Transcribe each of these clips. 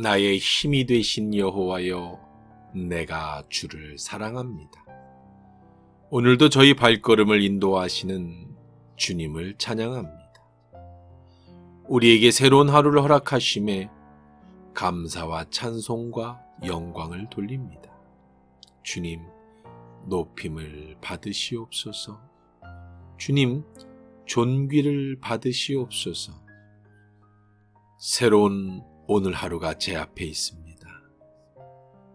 나의 힘이 되신 여호와여, 내가 주를 사랑합니다. 오늘도 저희 발걸음을 인도하시는 주님을 찬양합니다. 우리에게 새로운 하루를 허락하심에 감사와 찬송과 영광을 돌립니다. 주님, 높임을 받으시옵소서. 주님, 존귀를 받으시옵소서. 새로운 오늘 하루가 제 앞에 있습니다.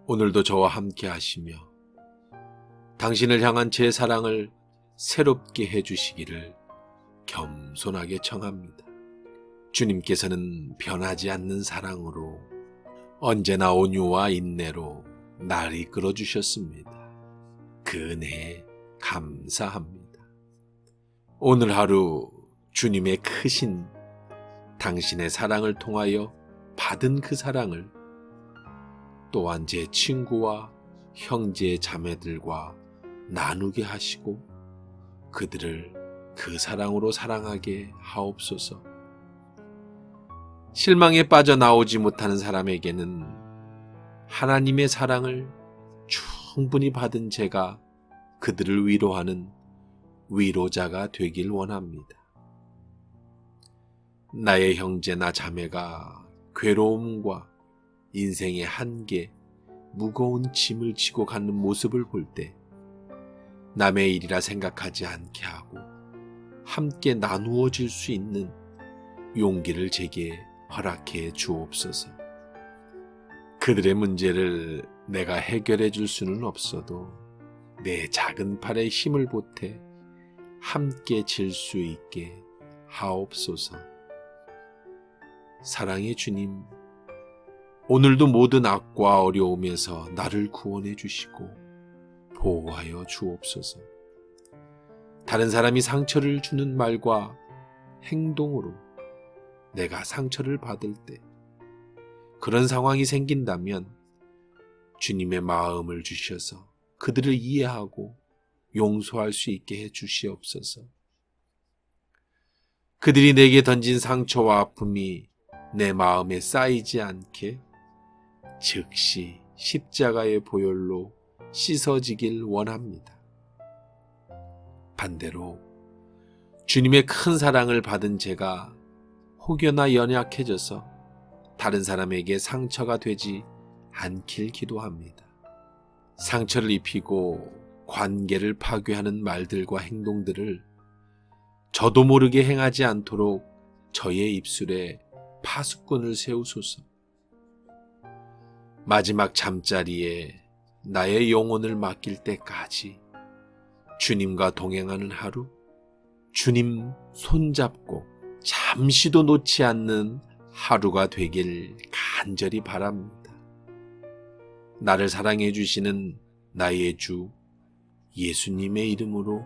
오늘도 저와 함께 하시며 당신을 향한 제 사랑을 새롭게 해주시기를 겸손하게 청합니다. 주님께서는 변하지 않는 사랑으로 언제나 온유와 인내로 날 이끌어 주셨습니다. 그 은혜에 감사합니다. 오늘 하루 주님의 크신 당신의 사랑을 통하여 받은 그 사랑을 또한 제 친구와 형제 자매들과 나누게 하시고 그들을 그 사랑으로 사랑하게 하옵소서. 실망에 빠져나오지 못하는 사람에게는 하나님의 사랑을 충분히 받은 제가 그들을 위로하는 위로자가 되길 원합니다. 나의 형제나 자매가 괴로움과 인생의 한계, 무거운 짐을 지고 가는 모습을 볼 때 남의 일이라 생각하지 않게 하고 함께 나누어질 수 있는 용기를 제게 허락해 주옵소서. 그들의 문제를 내가 해결해 줄 수는 없어도 내 작은 팔에 힘을 보태 함께 질 수 있게 하옵소서. 사랑의 주님, 오늘도 모든 악과 어려움에서 나를 구원해 주시고 보호하여 주옵소서. 다른 사람이 상처를 주는 말과 행동으로 내가 상처를 받을 때 그런 상황이 생긴다면 주님의 마음을 주셔서 그들을 이해하고 용서할 수 있게 해 주시옵소서. 그들이 내게 던진 상처와 아픔이 내 마음에 쌓이지 않게 즉시 십자가의 보혈로 씻어지길 원합니다. 반대로 주님의 큰 사랑을 받은 제가 혹여나 연약해져서 다른 사람에게 상처가 되지 않길 기도합니다. 상처를 입히고 관계를 파괴하는 말들과 행동들을 저도 모르게 행하지 않도록 저의 입술에 파수꾼을 세우소서. 마지막 잠자리에 나의 영혼을 맡길 때까지 주님과 동행하는 하루, 주님 손잡고 잠시도 놓지 않는 하루가 되길 간절히 바랍니다. 나를 사랑해 주시는 나의 주 예수님의 이름으로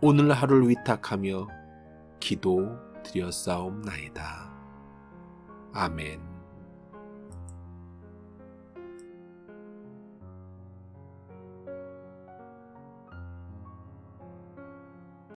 오늘 하루를 위탁하며 기도 드렸사옵나이다. 아멘.